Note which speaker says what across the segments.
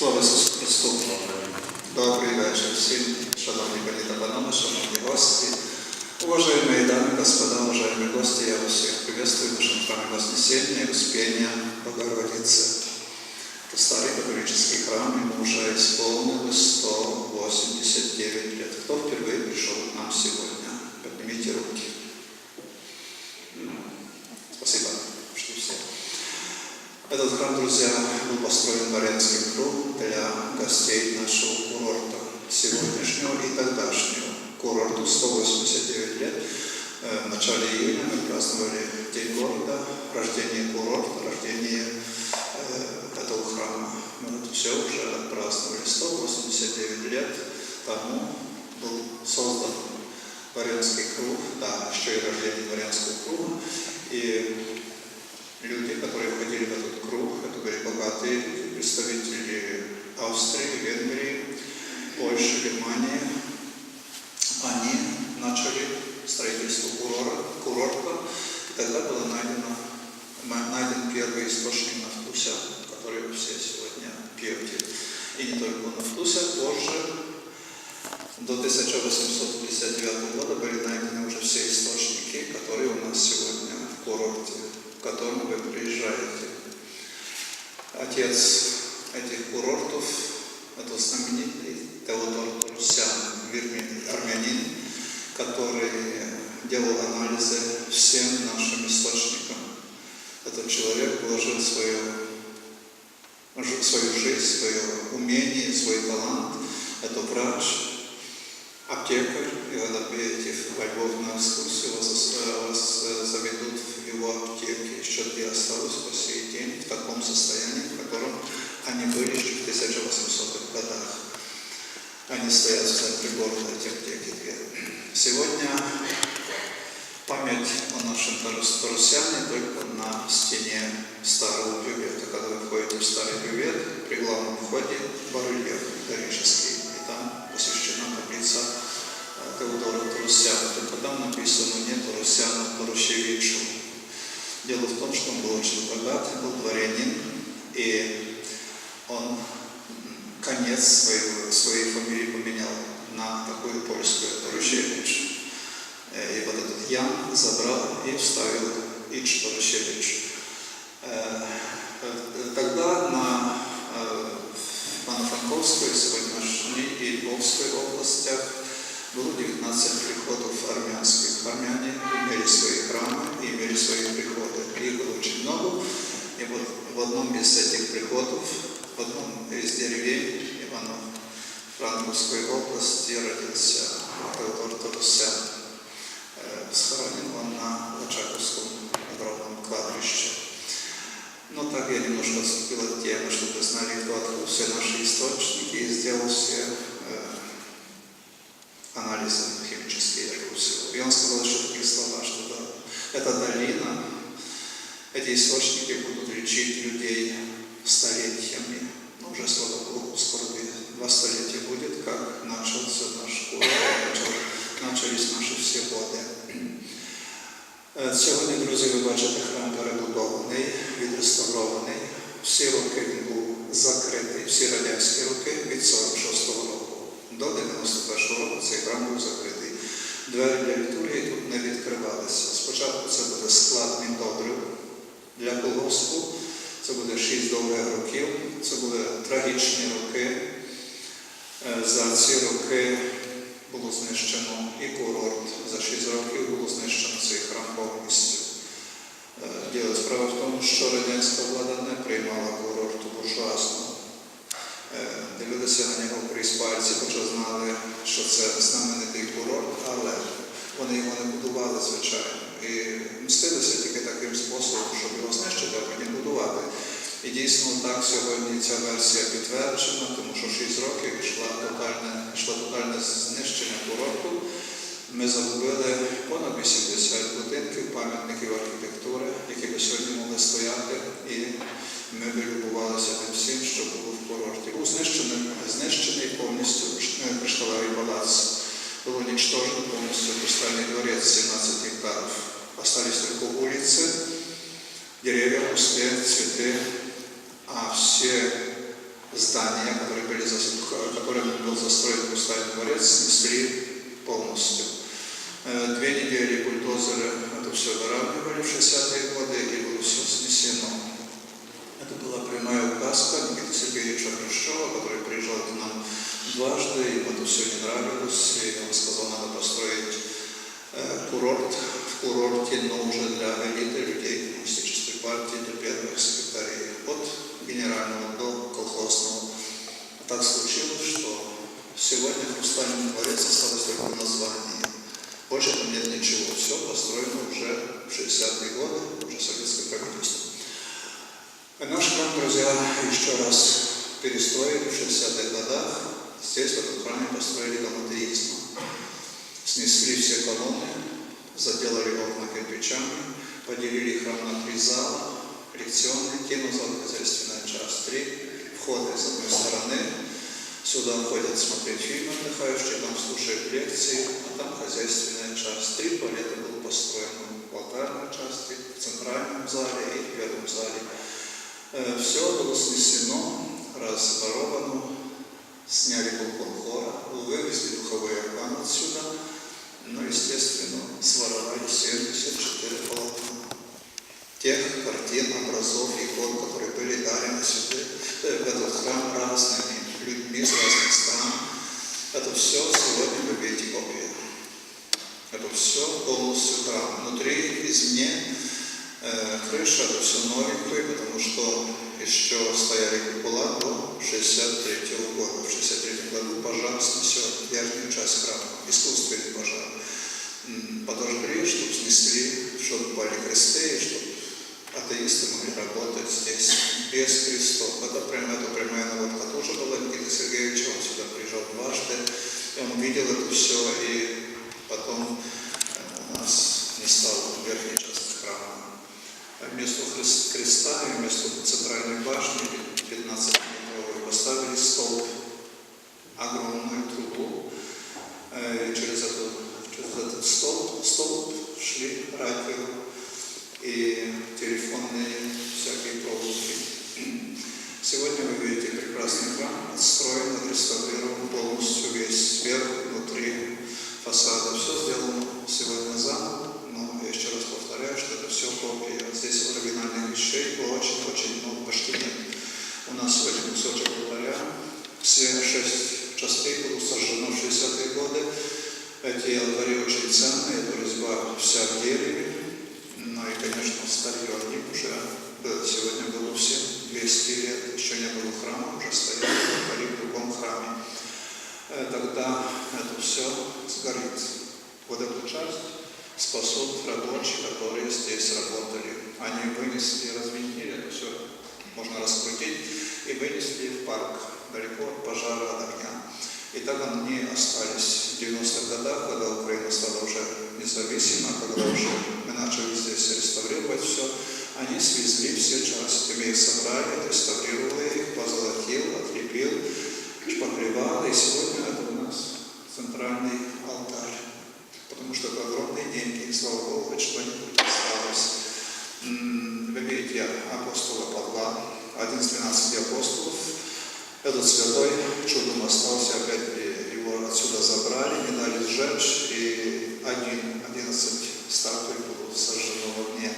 Speaker 1: Слава Ісусу Христу! Добрий вечір всім, шановні пані та панове, шановні гості, уважаемые дамы, господа, уважаемые гости, я вас всех приветствую в нашем храме Вознесения и Успения Богородицы. Это старый католический храм, ему уже исполнилось 189 лет. Кто впервые пришел к нам сегодня? Поднимите руки. Этот храм, друзья, был построен дворянским кругом для гостей нашего курорта, сегодняшнего и тогдашнего. Курорту 189 лет. Э, В начале июня мы праздновали День города, рождение курорта, рождение э, этого храма. Мы это все уже отпраздновали. 189 лет тому был создан дворянский круг, да, еще и рождение дворянского круга. И люди, которые входили в этот круг, это были богатые люди, представители Австрии, Венгрии, Польши, Германии. Они начали строительство курорта, курорта и тогда было найдено, ма- найден первый источник нафтуся, который вы все сегодня пьете. И не только нафтуся, позже, до 1859 года были найдены уже все источники, которые у нас сегодня в курорте, к которому вы приезжаете. Отец этих курортов – это знаменитый Теодор Турсян, вирмен- армянин, который делал анализы всем нашим источникам. Этот человек вложил свою, жи- свою жизнь, свое умение, свой талант. Это врач, аптекарь, и когда приедете во Львов на экскурсию, вас, вас э, заведут в его аптеке, еще где осталось по сей день, в таком состоянии, в котором они были еще в 1800-х годах. Они стоят в центре города, эти аптеки две. Сегодня память о нашем Тарас- Тарусяне только на стене старого бювета. Когда вы входите в старый бювет, при главном входе барельеф дорический, и там посвящена таблица э, Теодора Тарусяна. Только там написано не Тарусяна, а Тарущевичу. Дело в том, что он был очень богат, был дворянин, и он конец своего, своей фамилии поменял на такую польскую Тарущевич. Э, И вот этот Ян забрал и вставил Ич Тарущевич. Э, э, Тогда на э, в Ивано-Франковской, сегодняшней и Львовской областях было 19 приходов армянских. Армяне имели свои храмы и имели свои приходы. Их было очень много. И вот в одном из этих приходов, в одном из деревень Ивано-Франковской области родился Теодор Тарусян. Схоронен он на Лачаковском огромном кладбище. Но так я немножко отступил от темы, чтобы знали, кто открыл все наши источники и сделал все э, анализы химические, я открыл всего. И он сказал еще такие слова, что да, эта долина, эти источники будут лечить людей столетиями. Ну, уже, слава Богу, скоро два столетия будет, Сьогодні, друзі, ви бачите, храм перебудований, відреставрований. Всі роки він був закритий, всі радянські роки від 46-го року до 91-го року цей храм був закритий. Двері для літургії тут не відкривалися. Спочатку це буде склад міндобрив для колгоспу, це буде 6 довгих років, це буде трагічні роки. Е, За ці роки було знищено і курорт. За 6 років було знищено цей храм повністю. Е, Діло справа в тому, що радянська влада не приймала курорту буржуазно. Е, Дивилися на нього крізь пальці, хоча знали, що це знаменитий курорт, але вони його не будували, звичайно. І мстилися тільки таким способом, щоб його знищити. І дійсно так сьогодні ця версія підтверджена, тому що 6 років йшла тотальне, йшло тотальне знищення курорту. Ми загубили понад 80 будинків, пам'ятників архітектури, які би сьогодні могли стояти, і ми би любувалися тим всім, що було в курорті. Був знищений, знищений повністю е, кришталевий палац. Було уничтожено повністю Хрустальный дворец 17 гектаров. Остались только улицы, деревья, кусты, цветы, А все здания, которые были которыми был застроен Хрустальный дворец, снесли полностью. Э, Две недели бульдозеры это все выравнивали в 60-е годы, и было все снесено. Это была прямая указка Никиты Сергеевича Хрущева, который приезжал к нам дважды, ему это все не нравилось, и он сказал, надо построить э, курорт, в курорте, но уже для элиты людей коммунистической партии, для первых секретарей, от генерального до колхозного. Так случилось, что Хрустальный дворец осталось только в названии. Больше там нет ничего. Все построено уже в 60-е годы, уже советское правительство. И наш храм, друзья, еще раз перестроили в 60-х годах. Здесь, в этом храме, построили дом атеизма. Снесли все колонны, заделали окна кирпичами, поделили храм на три зала, лекционный, кинозал, хозяйственная часть, три входа с одной стороны. Сюда ходят смотреть фильмы отдыхающие, там слушают лекции, а там хозяйственная часть. Три туалета было построено в алтарной части, в центральном зале и в первом зале. Все было снесено, разворовано, сняли балкон хора, вывезли духовой орган отсюда, но, естественно, своровали 74 полотна. Тех картин, образов, икон, которые были дарены сюда, э, в этот храм разными людьми с разных стран. Это все сегодня вы видите копии. Это все полностью храм. Внутри, извне, э, крыша, это все новенькое, потому что еще стояли купола до 63 года. В 63 году пожар снесет верхнюю часть храма, искусственный пожар. Подожгли, чтобы снесли, чтобы пали кресты, чтобы атеисты могли работать здесь без крестов. Это прямо, это прямая наводка тоже была Никита Сергеевича, он сюда приезжал дважды, он видел это все, и потом э, у нас не стало в верхней части храма. А Вместо хрис- креста и вместо центральной башни 15-метровой поставили столб, огромную трубу, Э, и через, эту, через этот столб, столб шли радио и телефонные всякие проводы. Сегодня вы видите прекрасный храм, отстроен, отреставрирован полностью весь сверху, внутри фасада. Все сделано сегодня заново, но я еще раз повторяю, что это все копия. Здесь оригинальных вещей очень-очень много, почти нет. У нас сегодня кусочек алтаря, все шесть частей было сожжено в 60-е годы. Эти алтари очень ценные, это резьба вся в дереве, ну и, конечно, старье они уже, было- сегодня было всем 200 лет, еще не было храма, уже стояли алтари в другом храме. Э, Тогда это все сгорит. Вот эту часть спасут рабочие, которые здесь работали. Они вынесли, развинтили это все, можно раскрутить, и вынесли в парк, далеко от пожара, от огня. И так они остались в 90-х годах, когда Украина стала уже независима, когда уже мы начали здесь реставрировать все, они свезли все части, мы их собрали, отреставрировали их, позолотил, отлепил, шпаклевал, и сегодня это центральный алтарь. Потому что это огромные деньги, и слава Богу, хоть что-нибудь осталось. Вы видите апостола Павла, один из 12 апостолов, этот святой чудом остался, опять его отсюда забрали, не дали сжечь, и один, 11 статуй было сожжено в огне.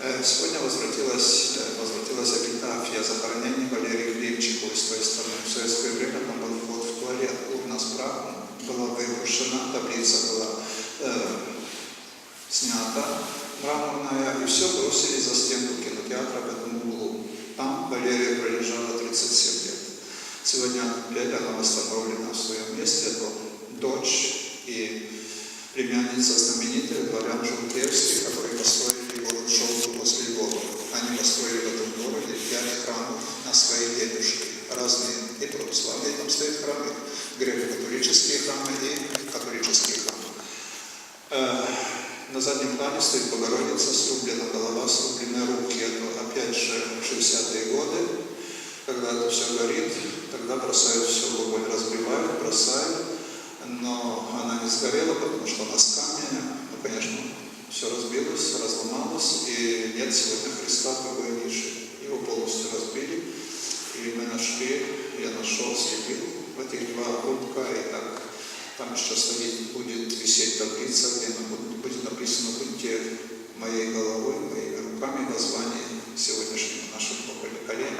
Speaker 1: Э, Сегодня возвратилась, э, возвратилась эпитафия захоронения Валерии Глебчиковой с той стороны. В советское время там был вход в туалет, урна с прахом была выброшена, таблица была э, снята мраморная, и все бросили за стенку кинотеатра в этом углу. Там Валерия пролежала 37 лет. Сегодня опять она восстановлена в своем месте. Это дочь и племянница знаменитых дворян Жункевских, которые построили город Шелку после Львова. Они построили в этом городе пять храмов на свои денежки. Разные. И православные там стоят храмы, греко-католические храмы и католические храмы. Э, На заднем плане стоит Богородица срублена, голова срублены руки. Это опять же 60-е годы, когда это все горит, тогда бросают все в огонь, разбивают, бросают, но она не сгорела, потому что она с камня, ну, конечно, все разбилось, разломалось, и нет сегодня Христа в другой нише. Его полностью разбили, И мы нашли, я нашел, слепил два кубка, и так там еще стоит, будет висеть таблица, где будет, написано «Будьте моей головой, моими руками воззвание сегодняшнему нашему поколению».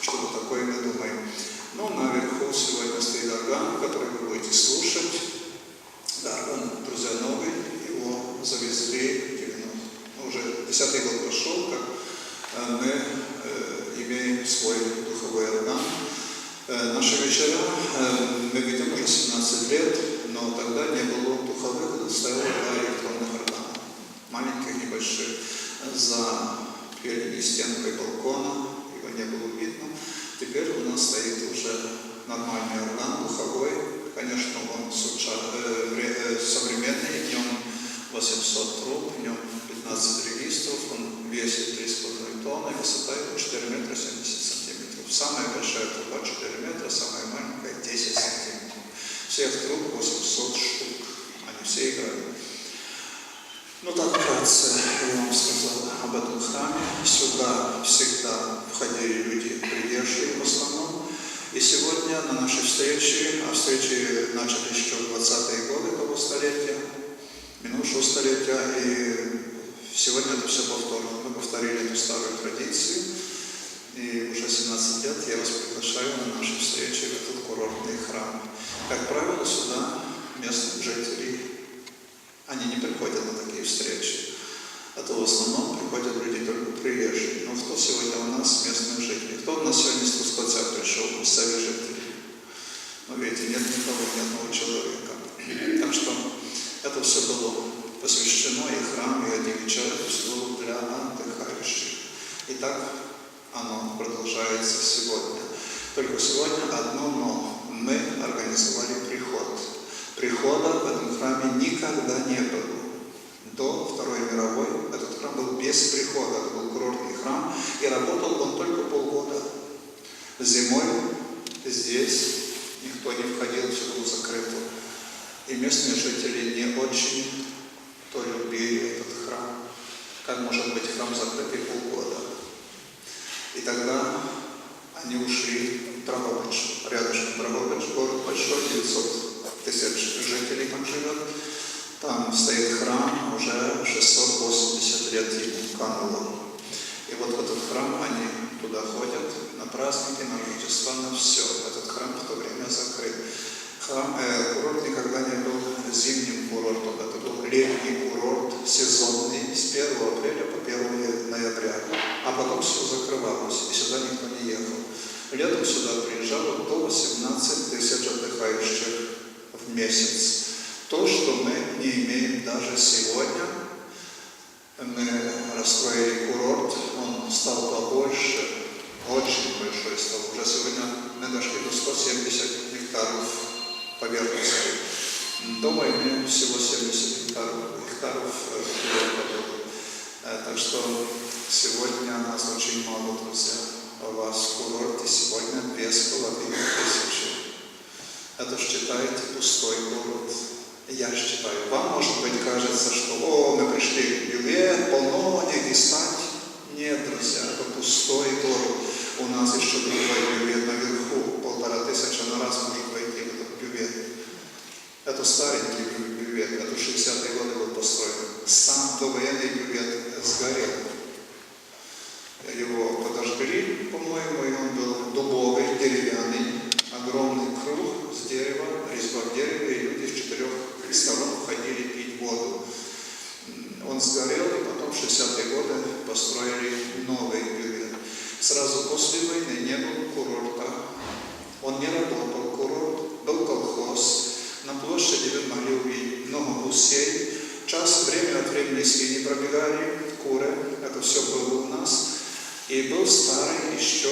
Speaker 1: Что-то такое мы думаем. Ну, наверху сегодня стоит орган, который вы будете слушать. Да, он, друзья, новый, его завезли, ну, уже десятый год прошел, как э, мы э, имеем свой духовой орган. Э, наши вечера, э, мы видим уже 17 лет, но тогда не было духовых, стояло два электронных органа, маленьких, небольших, за передней стенкой балкона, его не было видно. Теперь у нас стоит уже нормальный орган, духовой, конечно, он э, современный, в нем 800 труб, в нем 15 регистров, он весит 3,5 тонны, высота его 4 метра 70 сантиметров. Самая большая труба 4 метра, самая маленькая 10 сантиметров. Всех труб 800 штук, они все играют. Ну так вкратце я вам сказал об этом храме. Сюда всегда входили люди, приезжие в основном. И сегодня на нашей встрече, а встречи начали еще в 20-е годы того столетия, минувшего столетия, и сегодня это все повторно. Мы повторили эту старую традицию, и уже 17 лет я вас приглашаю на наши встречи в этот курортный храм. Как правило, сюда местных жителей, они не приходят на такие встречи. А то в основном приходят люди только приезжие. Но кто сегодня у нас местных жителей? Кто у нас сегодня из Трускавца пришел? Местные жители. Но видите, нет никого, ни одного человека. Так что это все было посвящено и храм, и эти вечера, для отдыхающих. И так оно продолжается сегодня. Только сегодня одно но. Мы организовали приход. Прихода в этом храме никогда не было. До Второй мировой этот храм был без прихода, это был курортный храм, и работал он только полгода. Зимой здесь никто не входил, все было закрыто. И местные жители не очень то любили этот храм. Как может быть храм закрытый полгода? И тогда они ушли в Драгобыч, рядышком Драгобыч, город большой, 900 тысяч жителей там живет. Там стоит храм, уже 680 лет ему кануло. И вот в этот храм они туда ходят на праздники, на Рождество, на все. Этот храм в то время закрыт. Храм, э, курорт никогда не был зимним курортом, это был летний курорт, сезонный, с 1 апреля по 1 ноября. А потом все закрывалось, и сюда никто не ехал. Летом сюда приезжало до 18 тысяч отдыхающих месяц. То, что мы не имеем даже сегодня, мы расстроили курорт, он стал побольше, очень большой стал. Уже сегодня мы дошли до 170 гектаров поверхности. До войны всего 70 гектаров, гектаров курорта было. Так что сегодня нас очень мало, друзья. У вас в курорте сегодня две с половиной тысячи. Это считаете пустой курорт. Я считаю, вам, может быть, кажется, что о, мы пришли в Бювет, полно, негде стать. Нет, друзья, это пустой город. У нас еще другой бювет наверху, полтора тысячи на раз может войти в этот бювет. Это старенький бювет, это 60-е годы был построен. Сам довоенный бювет сгорел. Его подожгли, по-моему, и он был дубовый, деревянный, огромный круг с дерева, резьба в дереве, и люди с четырех сторон ходили пить воду. Он сгорел, и потом в 60-е годы построили новый бювет. Сразу после войны не было курорта. Он не работал, курорт, был колхоз. На площади вы могли увидеть много гусей. Час, время от времени свиньи пробегали, куры. Это все было у нас. И был старый еще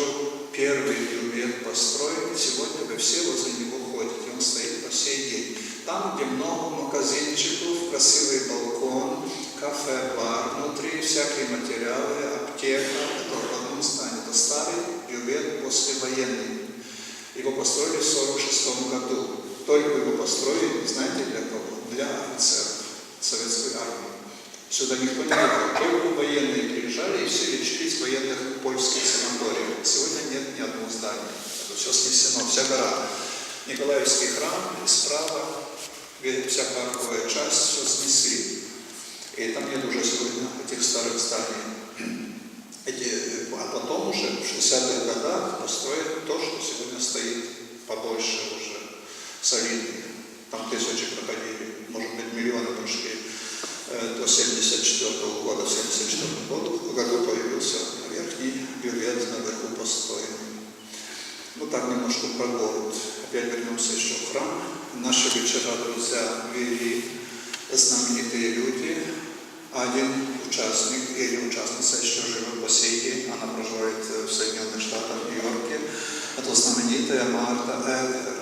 Speaker 1: первый бювет построен. Сегодня вы все возле него ходите. Он стоит по сей день. Там, где много магазинчиков, красивый балкон, кафе, бар, внутри всякие материалы, аптека. Это в одном здании. Это старый бювет послевоенный. Его построили в 1946 году. Только его построили, знаете, для кого? Для офицеров советской армии. Сюда никто не ехал. Только военные приезжали и все лечились в военных польских санаториях. Сегодня нет ни одного здания. Это все снесено, вся гора. Николаевский храм справа вся парковая часть все снесли. И там нет уже сегодня этих старых зданий. Эти, а потом уже в 60-х годах построили то, что сегодня стоит побольше уже, солиднее. Там тысячи проходили, миллионы прошли. Э, До 74 года, в 74 году, году появился верхний бювет наверху построенный. Ну так немножко про город. Опять вернемся еще в храм. Наши вечера, друзья, вели знаменитые люди. Один участник или участница еще живет по сей день. Она проживает в Соединенных Штатах, в Нью-Йорке. Это знаменитая Марта Эдгер.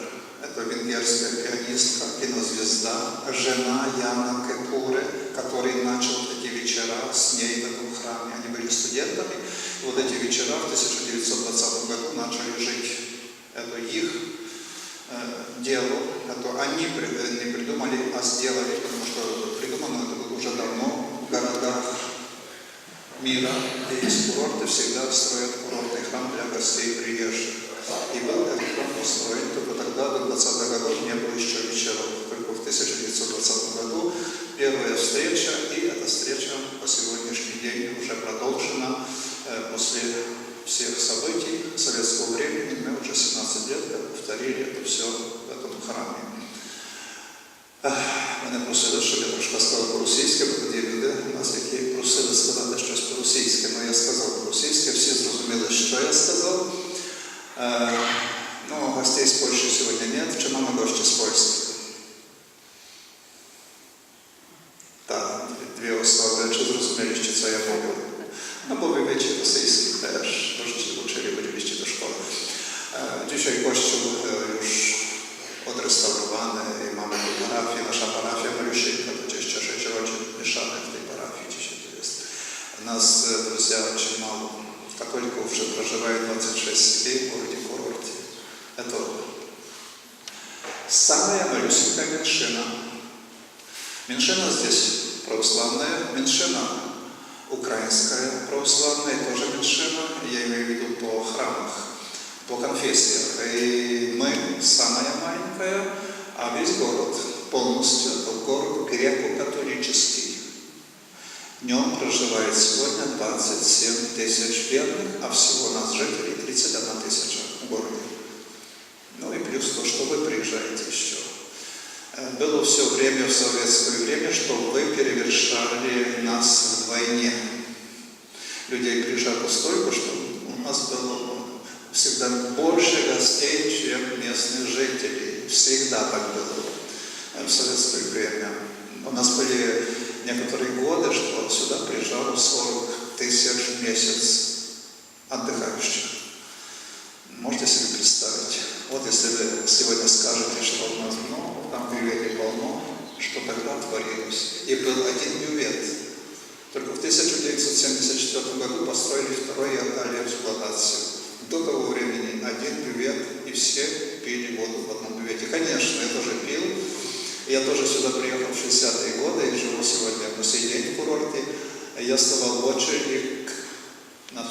Speaker 1: Венгерская пианистка, кинозвезда, жена Яна Кепуре, который начал эти вечера с ней в этом храме. Они были студентами. И вот эти вечера в 1920 году начали жить. Это их э, дело, это они при- не придумали, а сделали, потому что придумано это было уже давно в городах мира, где есть курорты, всегда строят курортный храм для гостей приезжих. И был этот храм построен, только тогда, до 20-х годов, не было еще вечеров. Только в 1920 году первая встреча, и эта встреча по сегодняшний день уже продолжена э, после всех событий советского времени. Мы уже 17 лет повторили это все Е, ну, гостей з Польщі сьогодні нет. Чи mamy gości з Польщі? Так, дві особи. Чи зрозуміли, що це я mówił? No bo wy wiecie rosyjski też, to żeście uczyli, chodziliście do szkoły. E, Dzisiaj kościół малюсенькая меньшина. Меньшина здесь православная, меньшина украинская православная, тоже меньшина, я имею в виду по храмах, по конфессиях. И мы самая маленькая, а весь город полностью это город греко-католический. В нем проживает сегодня 27 тысяч верных, а всего нас жителей 31 тысяча в городе. Ну и плюс то, что вы приезжаете все время в советское время, что вы перевершали нас вдвойне. Людей приезжало столько, что у нас было всегда больше гостей, чем местных жителей. Всегда так было в советское время. У нас были некоторые годы, что сюда приезжало 40 тысяч в месяц отдыхающих. Можете себе представить? Вот если вы сегодня скажете, что у нас много, там в бювете полно, что тогда творилось. И был один бювет. Только в 1974 году построили второй и отдали эксплуатацию. До того времени один бювет, и все пили воду в одном бювете. Конечно, я тоже пил. Я тоже сюда приехал в 60-е годы и живу сегодня по сей день в курорте. Я вставал в очереди к. Надо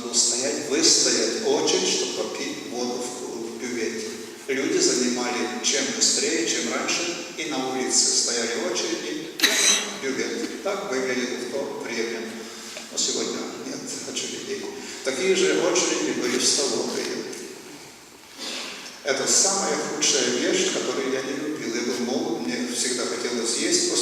Speaker 1: было стоять, выстоять очередь, чтобы попить воду в. Люди занимали чем быстрее, чем раньше, и на улице стояли очереди, бювет. Так выглядело в то время. Но сегодня нет очередей. Такие же очереди были в столовой. Это самая худшая вещь, которую я не любил. Я был молод, мне всегда хотелось есть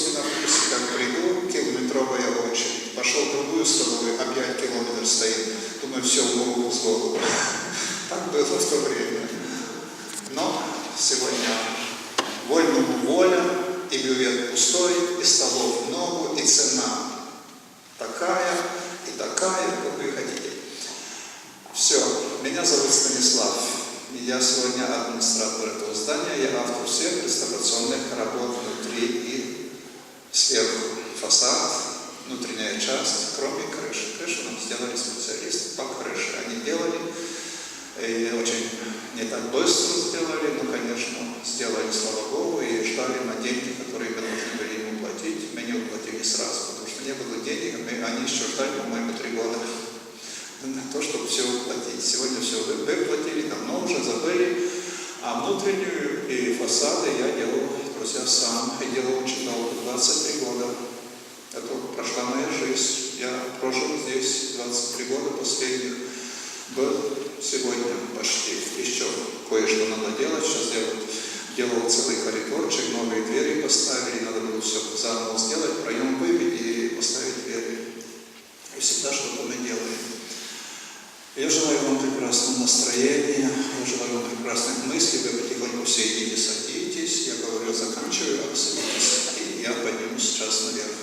Speaker 1: Я желаю вам прекрасного настроения, я желаю вам прекрасных мыслей, вы потихоньку все идите, садитесь, я говорю, заканчиваю, а вы садитесь, и я поднимусь сейчас наверх.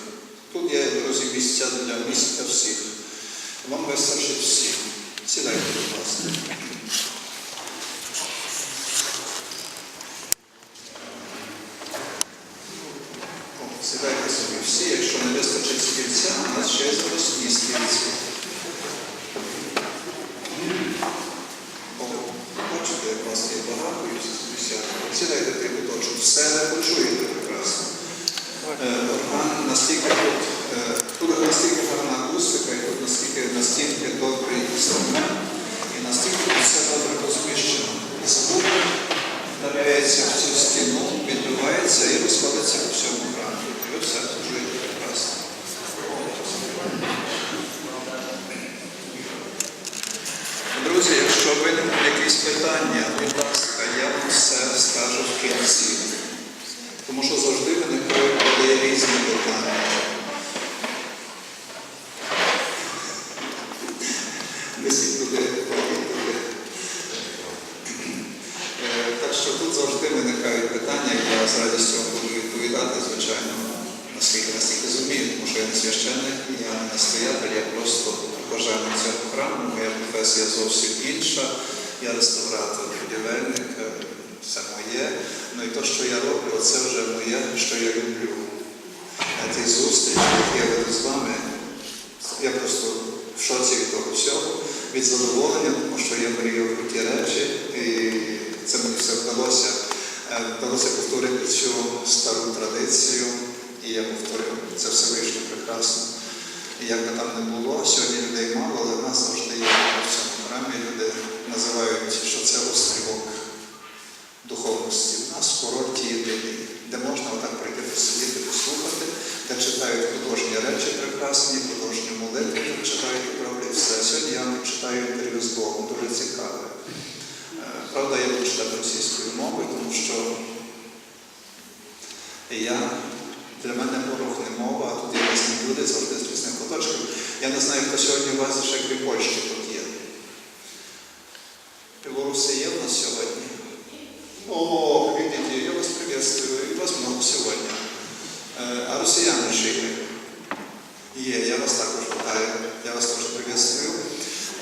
Speaker 1: Тут я, друзі, місця для місць для всіх. Вам вистачить всіх. Сідайте, будь ласка. Вдалося повторити цю стару традицію, і я повторив, це все вийшло прекрасно. І як би там не було, сьогодні людей мало, але в нас завжди є в цьому храмі. Люди називають, що це острівок духовності. У нас курорт єдиний, де можна отак прийти посидіти, послухати, де читають художні речі прекрасні, художні молитви, де читають і роблять все. Сьогодні я читаю інтерв'ю з Богом, дуже цікаве. Е, Правда, я буду читати російською мовою, тому що я, для мене ворог не мова, а тут є різні люди, завжди з різних куточків. Я не знаю, хто сьогодні у вас ще крім Польщі тут є. Білоруси є в нас сьогодні? О, видите, я вас приветствую, и вас много сегодня. Э, А россияне живы? Е, я вас також вітаю, я вас тоже приветствую.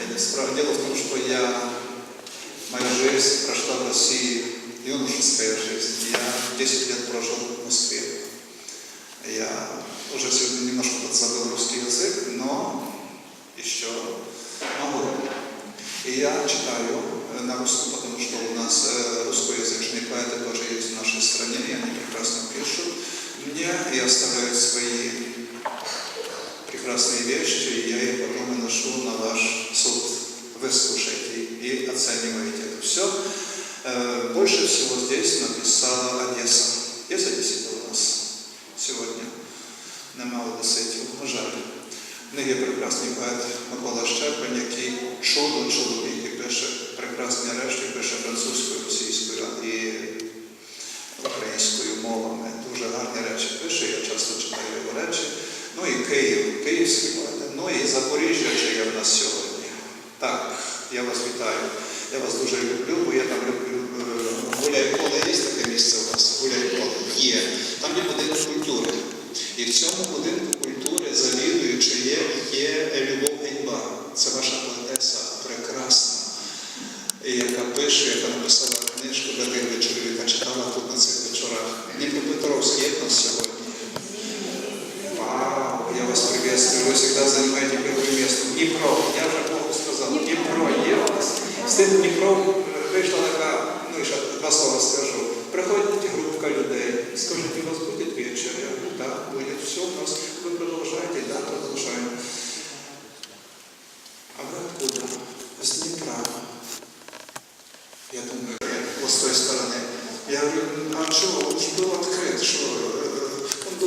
Speaker 1: Э, справа- Дело в том, что я, моя жизнь прошла в России, Юношеская жизнь. Я 10 лет прожил в Москве. Я уже сегодня немножко подзабыл русский язык, но еще могу. И я читаю э, на русском, потому что у нас э, русскоязычные поэты тоже есть в нашей стране, и они прекрасно пишут мне и оставляют свои прекрасные вещи, и я их потом выношу на ваш суд. Вы слушаете и оцениваете это все. Э, Больше всего здесь написала Одесса. Есть Одесситы у нас сегодня? Немало Одеситів, на жаль. В них є прекрасний поет Микола Щепень, який чудо чоловік і пише прекрасні речі, пише французькою, російською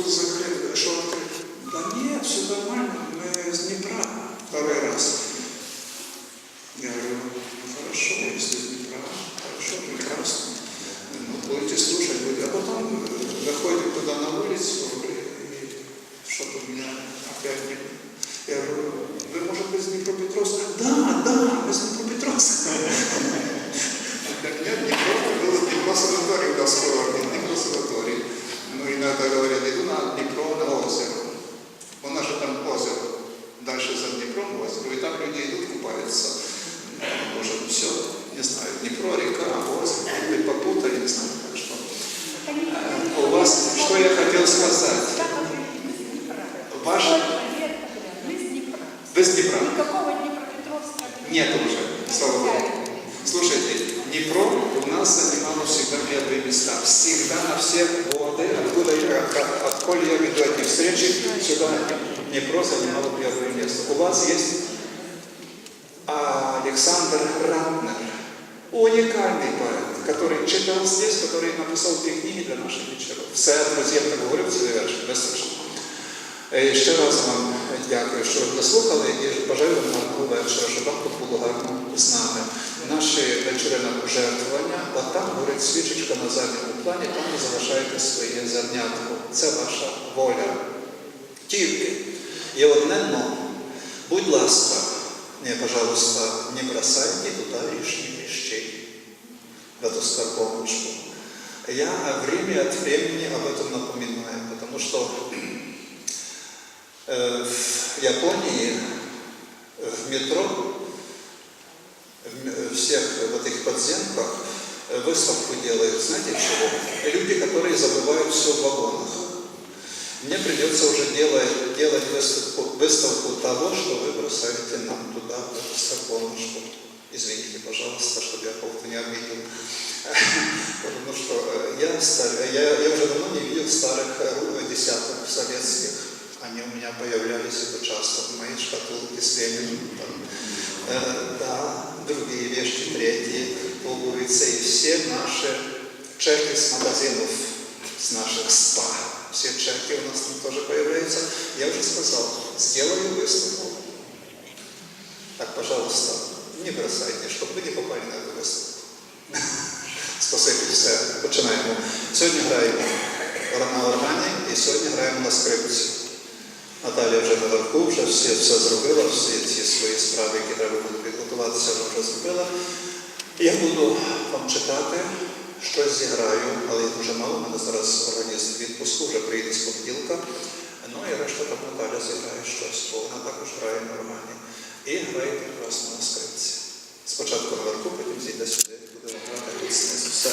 Speaker 1: э, он был закрыт, что открыт? Да нет, все нормально, мы с Днепра второй раз. Я говорю, ну хорошо, если из Днепра, хорошо, прекрасно. Ну, будете слушать, будете. А потом э, выходим туда на улицу, и что-то у меня опять не... Я говорю, вы, может быть, из Днепропетровска? Да, да, мы из Днепропетровска. Нет, Днепро, был Днепро санаторий у нас курортный, Днепро санаторий. Ну, иногда говорят, иду на Днепро на озеро. У нас же там озеро. Дальше за Днепром озеро, и там люди идут купаются. Может, все, не знаю, Днепро, река, озеро, может быть, попутали, не знаю, так что. Э, У вас, что я хотел сказать? Ваш, без Днепра.
Speaker 2: Никакого Днепропетровска
Speaker 1: Нет уже, слава Богу. Слушайте, Днепро у нас занимало всегда первые места. Всегда на все годы, откуда я, от- откуда я веду эти встречи, сюда Днепро занимало первое место. У вас есть который читал здесь, который написал дві книги для наших вечеров. Все, друзі, я так говорив, це завершено, вистачно. Е, Ще раз вам дякую, що ви дослухали і бажаю вам гарного вечора, щоб вам було гарно з нами. Наші вечори на пожертвування, а там горить свічечка на задньому плані, там ви залишаєте своє зернятко. Це ваша воля. Тільки є одне но. Будь ласка, не, пожалуйста, не бросайте туда лишних вещей, эту скорлупочку. Я время от времени об этом напоминаю, потому что Э, в Японии э, в метро, в м- всех вот этих подземках э, выставку делают, знаете чего? Люди, которые забывают все в вагонах. Мне придется уже делать, делать выставку, выставку того, что вы бросаете нам туда, в эту стаконочку. Извините, пожалуйста, чтобы я кого-то не обидел. Потому что э, я, стар- я, я уже давно не видел старых э, десяток советских. Они у меня появлялись это часто в моей шкатулке с Лениным. Э, да, другие вещи, третьи, пуговицы и все наши чеки с магазинов, с наших спа. Все чеки у нас там тоже появляются. Я уже сказал, сделаю выставку. Так, пожалуйста, не бросайте, чтобы вы не попали на эту выставку. Спасибі, все, починаємо. Сьогодні граємо на органі і сьогодні граємо на скрипці. Наталія вже наверху, вже все, все зробила, всі ці свої справи, які треба буде підготуватися, вона вже зробила. Я буду вам читати, щось зіграю, але їх дуже мало. У мене зараз органіст в відпуску, вже приїде з понеділка. Ну і решта там Наталя зіграє щось, бо вона також грає на органі. І грає прекрасно на скрипці. Спочатку наверху, потім зійде сюди, буде грати тут знизу. Все.